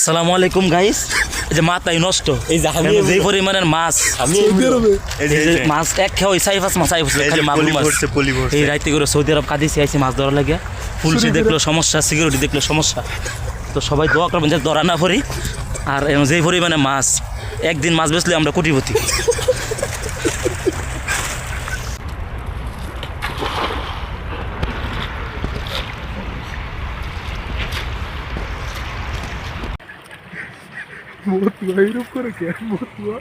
আসসালামু আলাইকুম গাইস এই যে মাথায় নষ্ট। এই যে আমি পরিমাণের মাছ। আমি এই যে মাছ এক খেয়ে ওই সাইফাস মাছ আইফাস এই খালি মাগুর মাছ। ভরছে, পলি ভরছে। এই রাইতে করে সৌদি আরব কাদিসি আইছে মাছ ধরা লাগে। পুলিশে দেখল সমস্যা সিকিউরিটি দেখল সমস্যা। তো সবাই দোয়া করবেন যে ধরা না পড়ি। আর যে যেই পরিমাণে মাছ একদিন মাছ বেচলে আমরা কোটিপতি। মতুয়া এরকম করে কে মতুয়া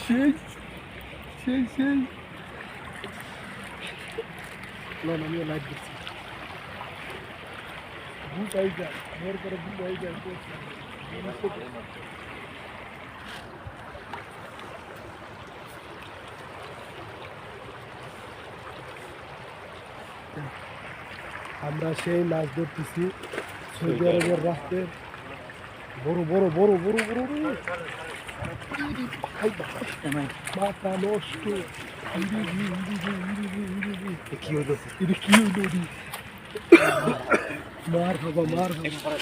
সেই সেই সেই না না আমিও লাইট দিচ্ছি ভূত আই যায় মেয়ের করে যায় আমরা সেই মাছ ধরতেছি। সৌদি আরবের রাস্তায় বড় বড় বড় বড় বড় বড়। মাথা নষ্ট। ইরিজি, ইরিজি, ইরিজি, ইরিজি। কি হলো? এটা কি হইল রে? মার বাবা মার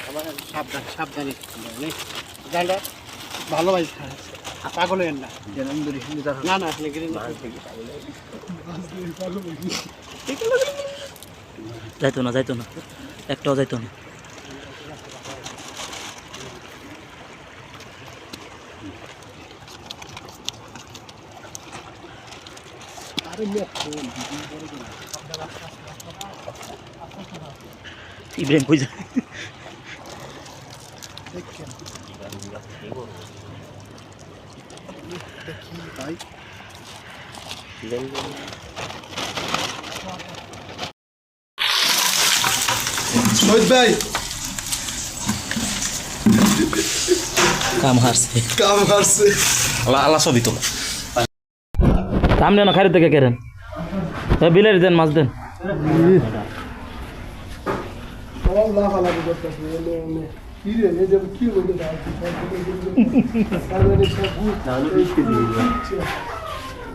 বাবা সাবধান সাবধানে ভালো ভাই পাগল হইেন না। না না আসলে যাইতো না যাইতো না। একটাও যাইতো না। ইব্রাহিম কই যায়? দেখি ভাই। শহীদ ভাই। কাম হারছে। কাম হারছে। আল্লাহ আল্লাহ ছবি তো সামনে না থেকে কেরেন। বিলের দেন মাছ দেন।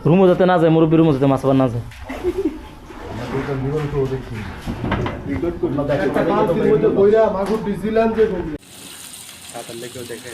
রুমো যাতে না যায় মুরব্বী রুমো যাতে মাছ না যায়। একটা পাঁচদিন মধ্যে বইরা মাগুর ডিজিল্যান্ড যে সাঁতার লেগেও দেখে